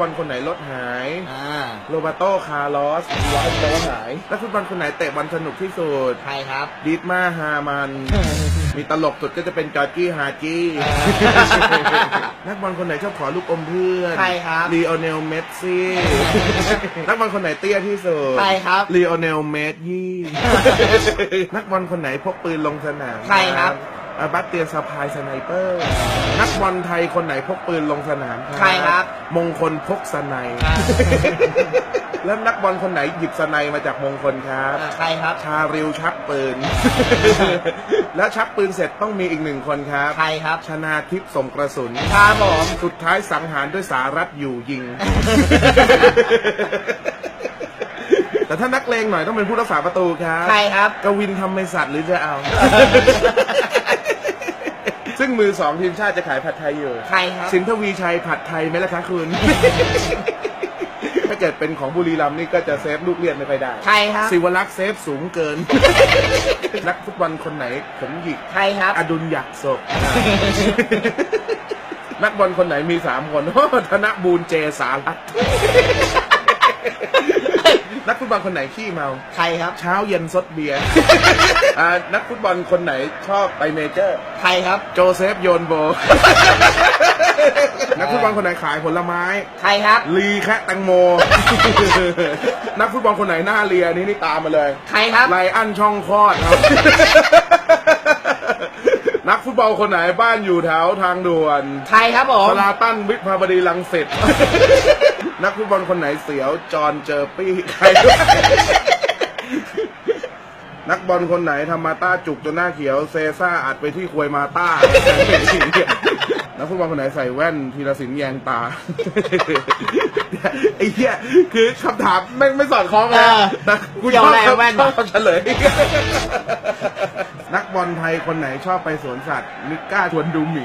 บอลคนไหนลดหายโรบาโต้คาร์ลอสร้ยโตหาย นักฟุตบอลคนไหนเตะบอลสนุกที่สุด ใครครับ ดิดมาฮามัน มีตลกสุดก็จะเป็นจอร์จี้ฮาจี้ นักบอลคนไหนชอบขอลูกอมเพื่อนใครครับลีโอเนลเมสซี่ นักบอลคนไหนเตี้ยที่สุดใครครับลีโอเนลเมสยี่ นักบอลคนไหนพกปืนลงสนามใครครับ บัตเตียนสะายสไนเปอร์ นักบอลไทยคนไหนพกปืนลงสนามใครครับ มงคลพกสไนแล้วนักบอลคนไหนหยิบสไนมาจากมงคลครับใครครับ ชาริวชักปืน แล้วชักปืนเสร็จต้องมีอีกหนึ่งคนครับใครครับ ชนาทิพย์สมกระสุนครับผมสุดท้ายสังหารด้วยสารัตอยู่ยิง แต่ถ้านักเลงหน่อยต้องเป็นผู้รักษาประตูครับ ใครครับ กวินทำไม่สัตว์หรือจะเอา ซึ่งมือสองทีมชาติจะขายผัดไทยอยู่ใครครับ สินทวีชัยผัดไทยไหมล่ะคะคุณ ถ้าเกิดเป็นของบุรีรัมย์นี่ก็จะเซฟลูกเลียนไม่ไปได้ใครครับสิวลักษ์เซฟสูงเกิน นักฟุตบอลคนไหนผมหยิก ใครครับ อดุลอยักษ์ศพ นักบอลคนไหนมีสามคน ธนบูรเจสารัตน นักฟุตบอลคนไหนขี้เมา ใครครับ เช้าเย็นซดเบียร์นักฟุตบอลคนไหนชอบไปเมเจอร์ ใครครับ โจเซฟโยนโบ นักฟุตบอลคนไหนขายผลไม้ ใครครับ ลีแคตังโม นักฟุตบอลคนไหนหน้าเรียนี่นี่ตามมาเลย ใครครับ ไลอันช่องคลอดครับ นักฟุตบอลคนไหนบ้านอยู่แถวทางด่วน ใครครับผม พลาตันวิภาบดีลังเสร็จ นักฟุตบอลคนไหนเสียว จอนเจอปี้ใคร นักบอลคนไหนทำมาต้าจุกจนหน้าเขียว เซซ่าอัดไปที่ควยมาต้า นักฟุตบอลคนไหนใส่แว่นธีรสินแยงตา ไอ้เหี้ยคือคำถามไม่ไม่สอดคล้องเลยนะกูชอบเกี่วแว่นวะชเฉลย นักบอลไทยคนไหนชอบไปสวนสัตว์นึกกล้าชวนดูหมี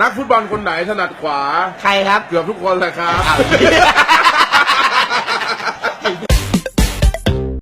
นักฟุตบอลคนไหนถนัดขวา ใครครับ เกือบทุกคนแหละครับ อ้าว